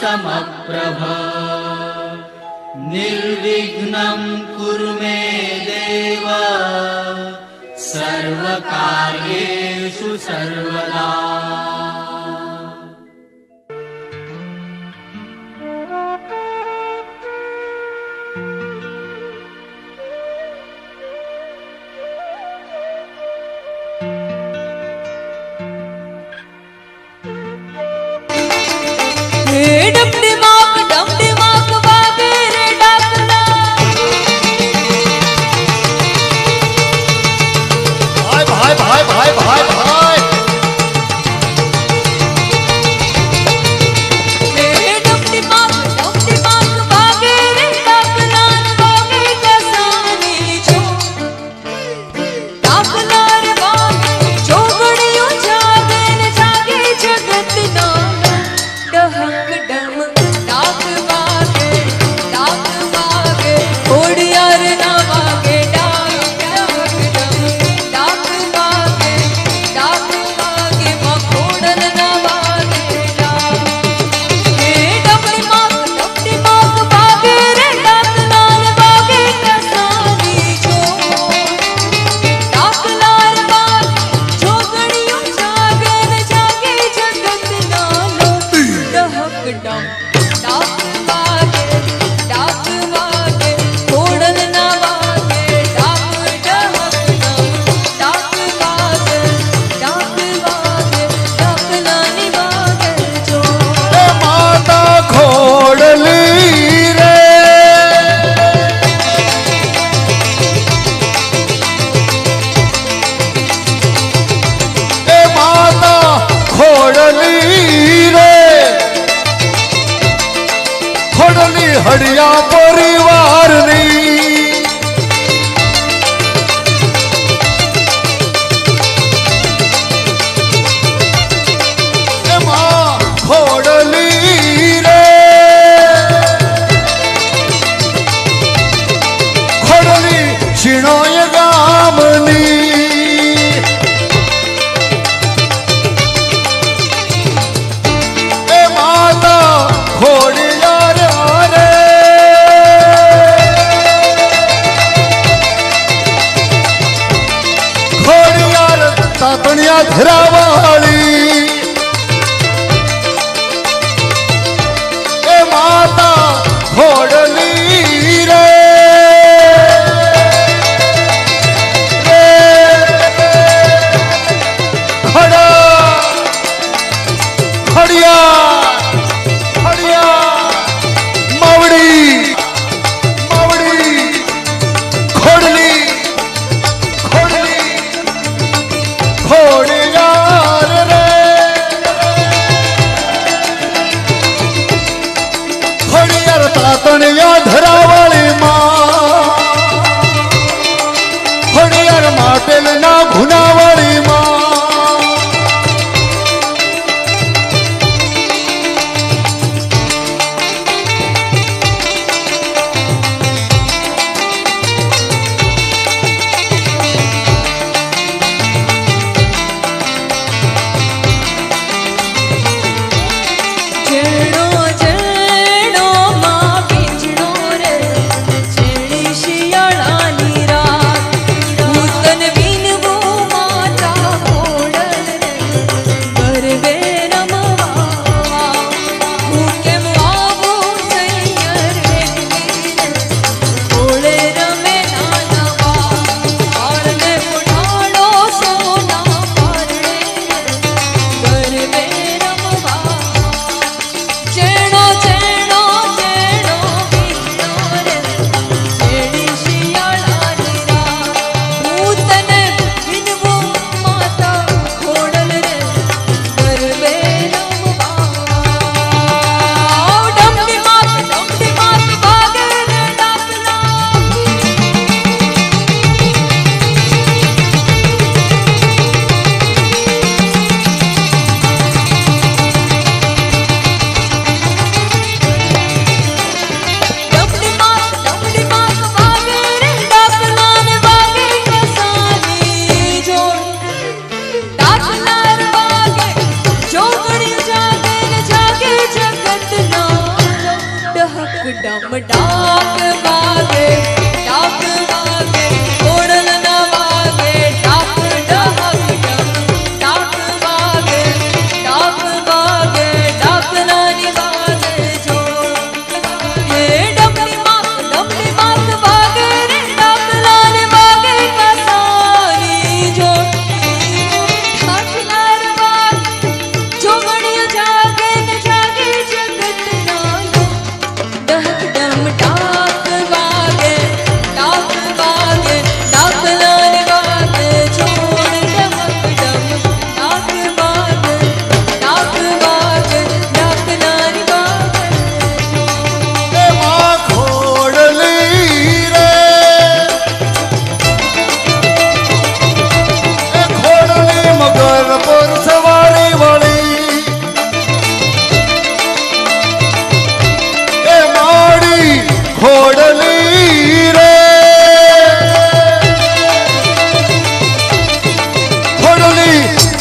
समप्रभ। निर्विघ्नम् कुर्मे देव। सर्वकार्येषु सर्वदा। પરિવારની તાતણિયા ધરાવાળી डम डाक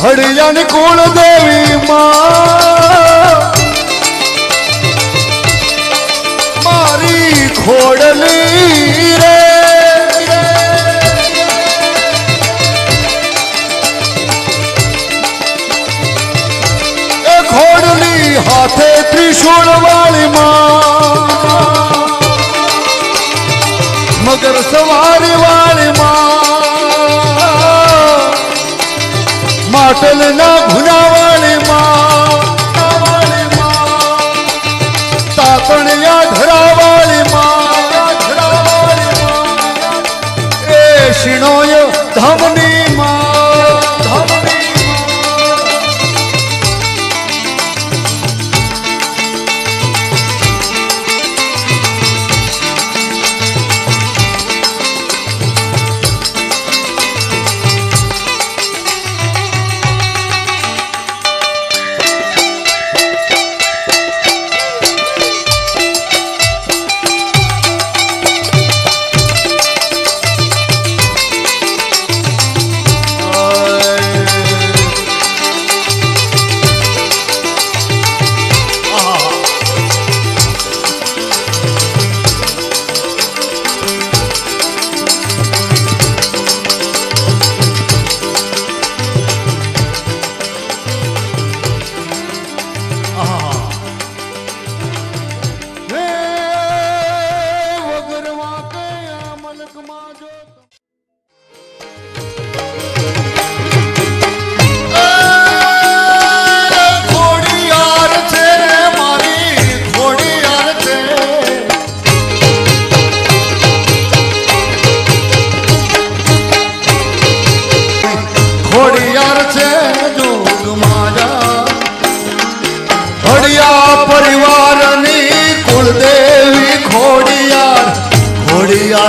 હરિયાણી કુળ દેવી મારી ખોડલી રે. ખોડલી હાથે ત્રિશુળ વાળી માં. મગર સૌ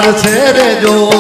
પાર છે રે જો.